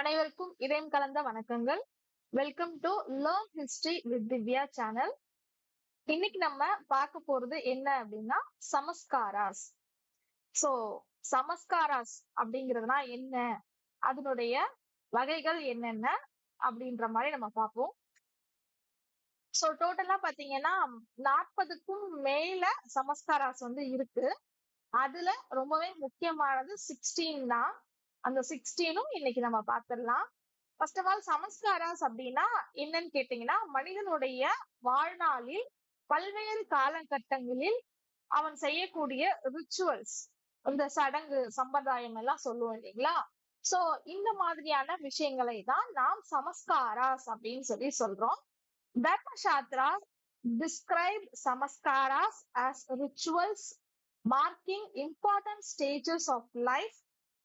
அனைவருக்கும் இதயம் கலந்த வணக்கங்கள். Welcome to learn history with Divya channel இன்னைக்கு நம்ம பார்க்க போறது என்ன அப்படின்னா சமஸ்காராஸ். சோ சமஸ்காராஸ் அப்படிங்கிறதுனா என்ன? அதனுடைய வகைகள் என்னென்ன அப்படின்ற மாதிரி நம்ம பார்ப்போம். சோ டோட்டலா பாத்தீங்கன்னா நாற்பதுக்கும் மேல சமஸ்காராஸ் வந்து இருக்கு. அதுல ரொம்பவே முக்கியமானது சிக்ஸ்டீன் தான். அந்த சிக்ஸ்டீனும் இன்னைக்கு நம்ம பார்த்துடலாம். ஃபர்ஸ்ட் ஆஃப் ஆல் சமஸ்காராஸ் அப்படின்னா என்னன்னு கேட்டீங்கன்னா மனிதனுடைய வாழ்நாளில் பல்வேறு காலகட்டங்களில் அவன் செய்யக்கூடிய ரிச்சுவல்ஸ் இந்த சடங்கு சம்பிரதாயம் எல்லாம் சொல்லுவோம் இல்லைங்களா? சோ இந்த மாதிரியான விஷயங்களை தான் நாம் சமஸ்காராஸ் அப்படின்னு சொல்லி சொல்றோம். Dharmashastra describe samskaras as rituals marking important stages of life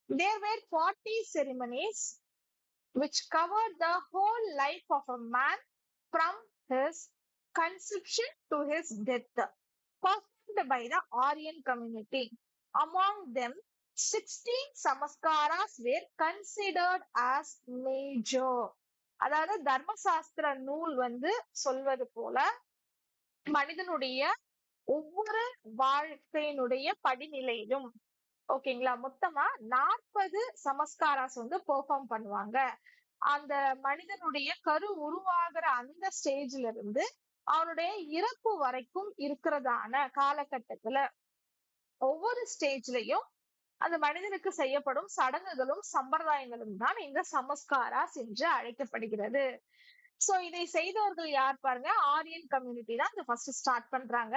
There were 40 ceremonies which covered the whole life of a man from his conception to his death, performed by the Aryan community. Among them, 16 samaskaras were considered as major. அதாவது தர்மசாஸ்திர நூல் வந்து சொல்வது போல மனிதனுடைய ஒவ்வொரு வாழ்க்கையினுடைய படிநிலையிலும் ஓகேங்களா? மொத்தமா நாற்பது சமஸ்காராஸ் வந்து பெர்ஃபார்ம் பண்ணுவாங்க. அந்த மனிதனுடைய கரு உருவாகிற அந்த ஸ்டேஜ்ல இருந்து அவனுடைய இறப்பு வரைக்கும் இருக்கிறதான காலகட்டத்துல ஒவ்வொரு ஸ்டேஜ்லயும் அந்த மனிதனுக்கு செய்யப்படும் சடங்குகளும் சம்பிரதாயங்களும் தான் இந்த சமஸ்காராஸ் என்று அழைக்கப்படுகிறது. சோ இதை செய்தவர்கள் யார் பாருங்க? ஆரியன் கம்யூனிட்டி தான் இந்த ஃபர்ஸ்ட் ஸ்டார்ட் பண்றாங்க.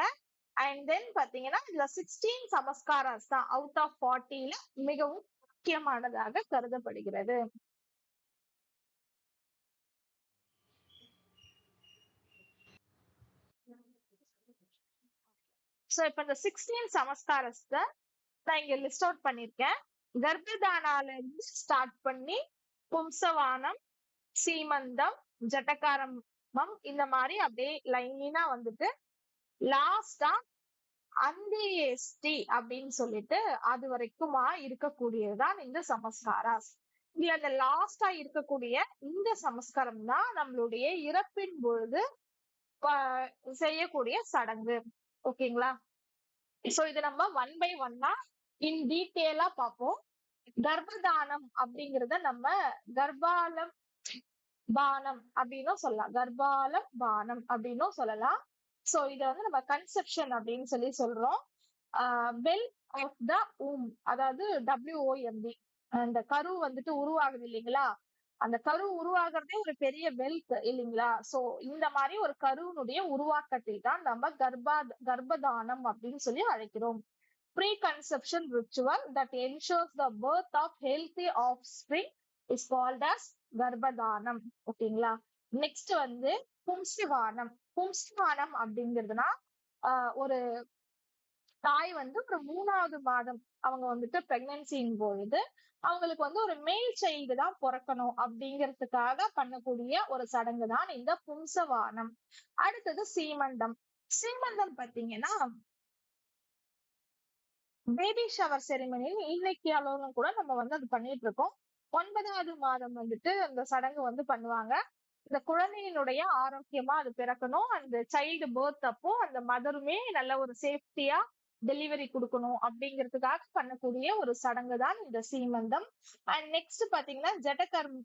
அண்ட் தென் பாத்தீங்கன்னா இதுல சிக்ஸ்டீன் சமஸ்காராஸ் தான் அவுட் ஆஃப் ஃபார்ட்டில மிகவும் முக்கியமானதாக கருதப்படுகிறது. சோ இப்ப இந்த சிக்ஸ்டீன் சமஸ்காரஸ்த நான் இங்க லிஸ்ட் அவுட் பண்ணிருக்கேன். கர்ப்பதானால இருந்து ஸ்டார்ட் பண்ணி பும்சவானம் சீமந்தம் ஜட்டகாரமம் இந்த மாதிரி அப்படியே லைனா வந்துட்டு லாஸ்டா அந்தியேஸ்டி அப்படின்னு சொல்லிட்டு அது வரைக்குமா இருக்கக்கூடியதுதான் இந்த சமஸ்காராஸ் இதுல அந்த லாஸ்டா இருக்கக்கூடிய இந்த சமஸ்காரம் தான் நம்மளுடைய இறப்பின் பொழுது செய்யக்கூடிய சடங்கு. ஓகேங்களா? சோ இது நம்ம ஒன் பை ஒன்னா இன் டீட்டெயிலா பார்ப்போம். கர்ப்பதானம் அப்படிங்கறத நம்ம கர்ப்பாலம் பானம் அப்படின்னும் சொல்லலாம். கர்ப்பாலம் பானம் அப்படின்னும் சொல்லலாம். சோ இத வந்து நம்ம கன்செப்ஷன் அப்படின்னு சொல்லி சொல்றோம். வெல் ஆஃப் த ஊம் அதாவது டபிள்யூஓஎம்டி அந்த கரு வந்துட்டு உருவாகுது இல்லைங்களா? அந்த கரு உருவாகிறதே ஒரு பெரிய வெல்த் இல்லைங்களா? சோ இந்த மாதிரி ஒரு கருவினுடைய உருவாக்கத்தை தான் நம்ம கர்ப்பா கர்ப்பதானம் அப்படின்னு சொல்லி அழைக்கிறோம். Preconception ritual that ensures the birth of healthy offspring is called as Garbhadhanam. ஓகேங்களா? நெக்ஸ்ட் வந்து பும்சிவானம் பும்சிவானம் அப்படிங்கிறதுனா ஒரு தாய் வந்து ஒரு மூணாவது மாதம் அவங்க வந்துட்டு பிரெக்னன்சியின் பொழுது அவங்களுக்கு வந்து ஒரு மேல் சைல்டு தான் பிறக்கணும் அப்படிங்கிறதுக்காக பண்ணக்கூடிய ஒரு சடங்கு தான் இந்த பும்சவானம் அடுத்தது சீமந்தம். சீமந்தம் பாத்தீங்கன்னா பேபி ஷவர் செரிமனியில் இன்னைக்கு அளவுலும் கூட நம்ம வந்து அது பண்ணிட்டு இருக்கோம். ஒன்பதாவது மாதம் வந்துட்டு அந்த சடங்கு வந்து பண்ணுவாங்க. இந்த குழந்தையினுடைய ஆரோக்கியமா அது பிறக்கணும். அந்த சைல்டு பேர்த் அப்போ அந்த மதருமே நல்ல ஒரு சேஃப்டியா டெலிவரி கொடுக்கணும் அப்படிங்கிறதுக்காக பண்ணக்கூடிய ஒரு சடங்கு தான் இந்த சீமந்தம். அண்ட் நெக்ஸ்ட் பாத்தீங்கன்னா ஜட்டகர்ம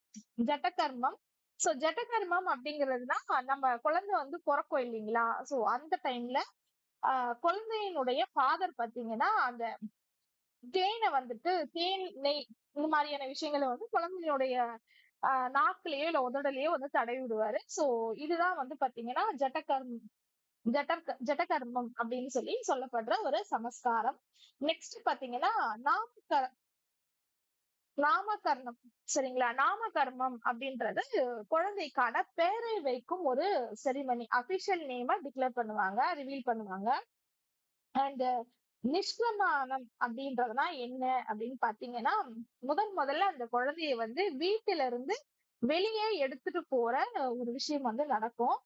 ஜட்டகர்மம் சோ ஜட்டகர்மம் அப்படிங்கிறதுனா நம்ம குழந்தை வந்து பிறக்கும் இல்லைங்களா? சோ அந்த டைம்ல ஆஹ் குழந்தையினுடைய ஃபாதர் பாத்தீங்கன்னா அந்த தேனை வந்துட்டு தேன் நெய் இந்த மாதிரியான விஷயங்களை வந்து குழந்தையினுடைய நாக்குலயோ இல்ல உதடலையோ வந்து தடவி விடுவாரு சோ இதுதான் வந்து பாத்தீங்கன்னா ஜட்டகர்ம ஜட்டர் ஜட்டகர்மம் அப்படின்னு சொல்லி சொல்லப்படுற ஒரு சமஸ்காரம். நெக்ஸ்ட் பாத்தீங்கன்னா நாமகர நாமகர்ணம். சரிங்களா? நாமகர்மம் அப்படின்றது குழந்தைக்கான பேரை வைக்கும் ஒரு செரிமனி அபிஷியல் நேமா டிக்ளேர் பண்ணுவாங்க ரிவீல் பண்ணுவாங்க. அண்ட் நிஷ்பிரமாணம் அப்படின்றதுனா என்ன? அப்படின்னு பாத்தீங்கன்னா முதன் முதல்ல அந்த குழந்தைய வந்து வீட்டில இருந்து வெளியே எடுத்துட்டு போற ஒரு விஷயம் வந்து நடக்கும்.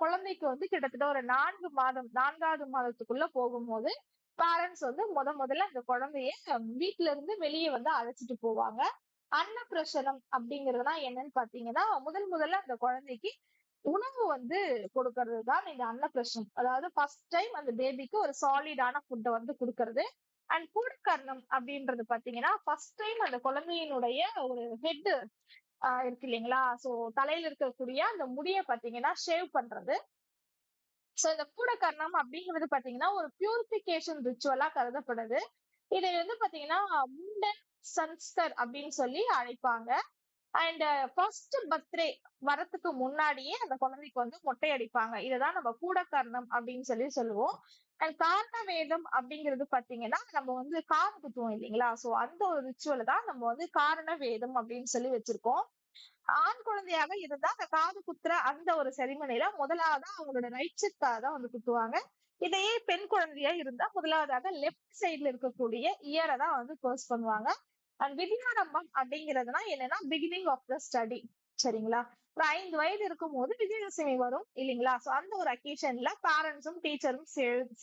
குழந்தைக்கு வந்து கிட்டத்தட்ட ஒரு நான்கு மாதம் நான்காவது மாதத்துக்குள்ள போகும்போது பேரண்ட்ஸ் வந்து முத முதல்ல அந்த குழந்தைய வீட்டுல இருந்து வெளியே வந்து அழைச்சிட்டு போவாங்க. அன்னப்பிரசனம் அப்படிங்கறதுனா என்னன்னு பாத்தீங்கன்னா முதல் முதல்ல அந்த குழந்தைக்கு உணவு வந்து கொடுக்கறது தான் இந்த அன்னப்பிரசனம் அதாவது ஃபர்ஸ்ட் டைம் அந்த பேபிக்கு ஒரு சாலிடான ஃபுட்டை வந்து கொடுக்கறது. அண்ட் கூடுக்கர்ணம் அப்படின்றது பாத்தீங்கன்னா ஃபர்ஸ்ட் டைம் அந்த குழந்தையினுடைய ஒரு ஹெட் இருக்கு இல்லைங்களா? ஸோ தலையில இருக்கக்கூடிய அந்த முடிய பாத்தீங்கன்னா ஷேவ் பண்றது. ஸோ இந்த கூடக்கர்ணம் அப்படிங்கிறது பாத்தீங்கன்னா ஒரு பியூரிபிகேஷன் ரிச்சுவலா கருதப்படுது. இதை வந்து பாத்தீங்கன்னா முண்டன் சன்ஸ்கர் அப்படின்னு சொல்லி அழைப்பாங்க. அண்ட் ஃபர்ஸ்ட் பர்த்டே வரத்துக்கு முன்னாடியே அந்த குழந்தைக்கு வந்து மொட்டை அடிப்பாங்க. இதுதான் நம்ம கூட காரணம் அப்படின்னு சொல்லி சொல்லுவோம். அண்ட் காரண வேதம் அப்படிங்கிறது பாத்தீங்கன்னா நம்ம வந்து காது குத்துவோம் இல்லைங்களா? சோ அந்த ஒரு ரிச்சுவல் தான் நம்ம வந்து காரண வேதம் அப்படின்னு சொல்லி வச்சிருக்கோம். ஆண் குழந்தையாக இருந்தா அந்த காது குத்துற அந்த ஒரு செரிமனில முதலாவது அவங்களோட ரைட் சைட்காக தான் வந்து குத்துவாங்க. இதையே பெண் குழந்தையா இருந்தா முதலாவதாக லெஃப்ட் சைட்ல இருக்கக்கூடிய இயரை தான் வந்து பர்ஸ் பண்ணுவாங்க. அண்ட் வித்யாரம்பம் அப்படிங்கிறதுனா என்னன்னா பிகினிங் ஆஃப் த ஸ்டடி சரிங்களா? ஒரு ஐந்து வயது இருக்கும் போது விஜயதசமி வரும் இல்லைங்களா? சோ அந்த ஒரு அக்கேஷன்ல பேரண்ட்ஸும் டீச்சரும்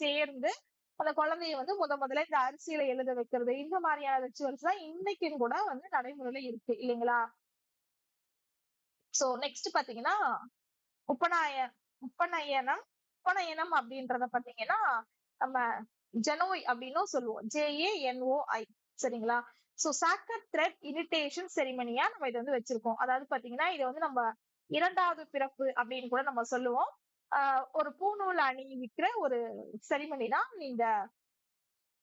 சேர்ந்து அந்த குழந்தைய வந்து முத முதல்ல இந்த அரிசியில எழுத வைக்கிறது இந்த மாதிரியான ரிச்சுவல்ஸ் தான் இன்னைக்கும் கூட வந்து நடைமுறையில இருக்கு இல்லைங்களா? சோ நெக்ஸ்ட் பாத்தீங்கன்னா உப்பநாய உப்பநயனம் உப்பநயனம் அப்படின்றத பாத்தீங்கன்னா நம்ம ஜனோய் அப்படின்னும் சொல்லுவோம் ஜேஏ என்ஓஐ சரிங்களா? சோ சாக்கர் த்ரெட் இரிட்டேஷன் செரிமனியா நம்ம இதை வந்து வச்சிருக்கோம். அதாவது பாத்தீங்கன்னா இதை வந்து நம்ம இரண்டாவது பிறப்பு அப்படின்னு கூட நம்ம சொல்லுவோம். ஆஹ் ஒரு பூநூல் அணிவிக்கிற ஒரு செரிமனி தான் இந்த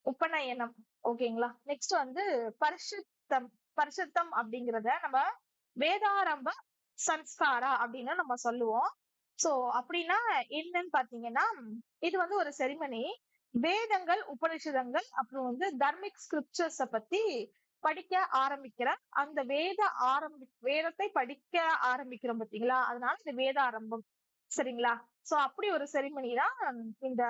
உப்பநயனம் ஓகேங்களா? நெக்ஸ்ட் வந்து பரிசுத்தம் பரிசுத்தம் அப்படிங்கிறத நம்ம வேதாரம்ப சன்ஸ்காரா அப்படின்னு நம்ம சொல்லுவோம். சோ அப்படின்னா என்னன்னு பாத்தீங்கன்னா இது வந்து ஒரு செரிமனி வேதங்கள் உபனிஷதங்கள் அப்புறம் வந்து தர்மிக் ஸ்கிரிப்சர்ஸ பத்தி படிக்க ஆரம்பிக்கிற அந்த வேத ஆரம்பி வேதத்தை படிக்க ஆரம்பிக்கிறோம் பாத்தீங்களா? அதனால இந்த வேத ஆரம்பம். சரிங்களா? சோ அப்படி ஒரு செரிமணி தான் இந்த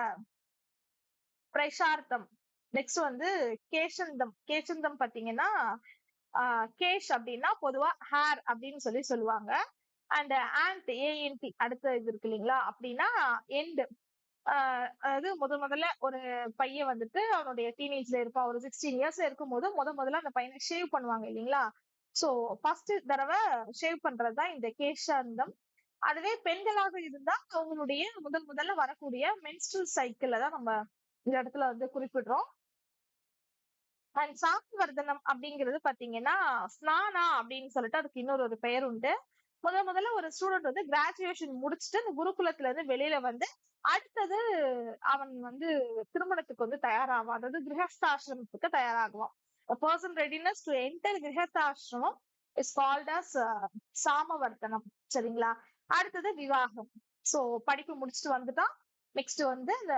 பிரசார்த்தம். நெக்ஸ்ட் வந்து கேசந்தம். கேசந்தம் பாத்தீங்கன்னா ஆஹ் கேஷ் அப்படின்னா பொதுவா ஹேர் அப்படின்னு சொல்லி சொல்லுவாங்க. அண்ட் ஆண்ட் ஏஎன்டி அடுத்த இது இருக்கு இல்லைங்களா? அப்படின்னா எண்டு அதாவது முத முதல்ல ஒரு பையன் வந்துட்டு அவனுடைய டீனேஜ்ல இருப்பான். ஒரு சிக்ஸ்டீன் இயர்ஸ்ல இருக்கும் போது முத முதல்ல அந்த பையனை ஷேவ் பண்ணுவாங்க இல்லைங்களா? சோ ஃபர்ஸ்ட் தடவை ஷேவ் பண்றதுதான் இந்த கேஷாந்தம். அதுவே பெண்களாக இருந்தா அவங்களுடைய முதல் முதல்ல வரக்கூடிய மென்ஸ்ட்ரல் சைக்கிள்ல தான் நம்ம இந்த இடத்துல வந்து குறிப்பிடுறோம். அண்ட் சாந்தவர்தனம் அப்படிங்கிறது பாத்தீங்கன்னா ஸ்நானா அப்படின்னு சொல்லிட்டு அதுக்கு இன்னொரு ஒரு பெயர் உண்டு. முதல் முதல்ல ஒரு ஸ்டூடெண்ட் வந்து கிராஜுவேஷன் முடிச்சுட்டு அந்த குருகுலத்துல இருந்து வெளியில வந்து அடுத்தது அவன் வந்து திருமணத்துக்கு வந்து தயாராவான். அதாவது கிரகஸ்தாசிரமத்துக்கு தயாராகுவான். Person readiness to enter Grihasthashrama is called as Samavartanam. சரிங்களா? அடுத்தது விவாகம். சோ படிப்பு முடிச்சுட்டு வந்துட்டான் நெக்ஸ்ட் வந்து இந்த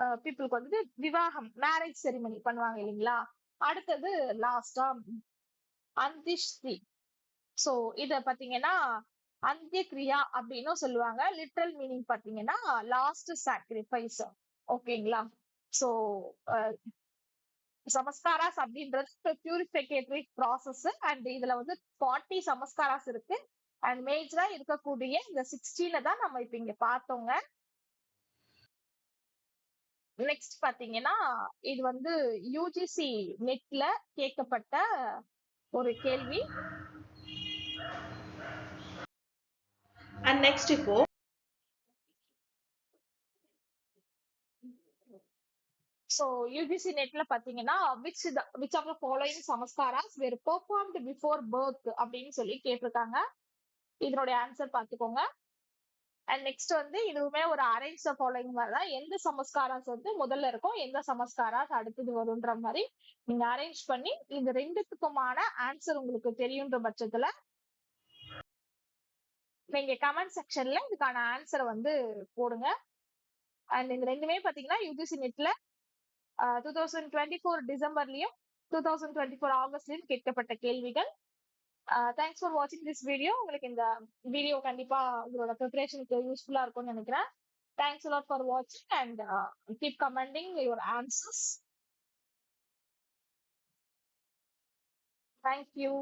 uh, பீப்புளுக்கு வந்துட்டு விவாகம் மேரேஜ் செரிமனி பண்ணுவாங்க இல்லைங்களா? அடுத்தது லாஸ்டா அந்திஷ்டி. சோ இத பாத்தீங்கன்னா அந்திய கிரியா அப்படின்னும் சொல்லுவாங்க. லிட்ரல் மீனிங் பாத்தீங்கன்னா லாஸ்ட் சாக்ரிஃபைஸ் ஓகேங்களா? சோ சமஸ்காராஸ் அப்படின்றது பியூரிஃபிகேட்டரி ப்ராசஸ் அண்ட் இதுல வந்து ஃபார்ட்டி சமஸ்காராஸ் இருக்கு. அண்ட் மேஜரா இருக்கக்கூடிய இந்த சிக்ஸ்டீன தான் நம்ம இப்ப இங்க பார்த்தோங்க. நெக்ஸ்ட் பாத்தீங்கன்னா இது வந்து யூஜிசி நெட்ல கேட்கப்பட்ட ஒரு கேள்வி. அண்ட் நெக்ஸ்ட் இப்போ ஸோ யூஜிசி நெட்ல பாத்தீங்கன்னா which which of the following samskaras were performed before birth அப்படின்னு சொல்லி கேட்டிருக்காங்க. இதனுடைய ஆன்சர் பார்த்துக்கோங்க அண்ட் நெக்ஸ்ட் வந்து இதுவுமே ஒரு அரேஞ்ச் ஃபாலோயிங் மாதிரி தான். எந்த சமஸ்காராஸ் வந்து முதல்ல இருக்கும் எந்த சமஸ்காராஸ் அடுத்தது வரும்ன்ற மாதிரி நீங்க அரேஞ்ச் பண்ணி இந்த ரெண்டுத்துக்குமான ஆன்சர் உங்களுக்கு தெரியுன்ற பட்சத்துல நீங்க கமெண்ட் செக்ஷன்ல இதுக்கான ஆன்சரை வந்து போடுங்க. அண்ட் இந்த ரெண்டுமே பாத்தீங்கன்னா யூஜிசி நெட்ல டூ தௌசண்ட் டுவெண்ட்டி ஃபோர் டிசம்பர்லயும் டூ தௌசண்ட் டுவெண்ட்டி ஃபோர் ஆகஸ்ட்லயும் கேட்கப்பட்ட கேள்விகள். தேங்க்ஸ் ஃபார் வாட்சிங் திஸ் வீடியோ உங்களுக்கு இந்த வீடியோ கண்டிப்பா உங்களோட ப்ரிப்பரேஷனுக்கு யூஸ்ஃபுல்லா இருக்கும்னு நினைக்கிறேன். தேங்க்ஸ் லாட் ஃபார் வாட்சிங் and keep commenting your answers thank you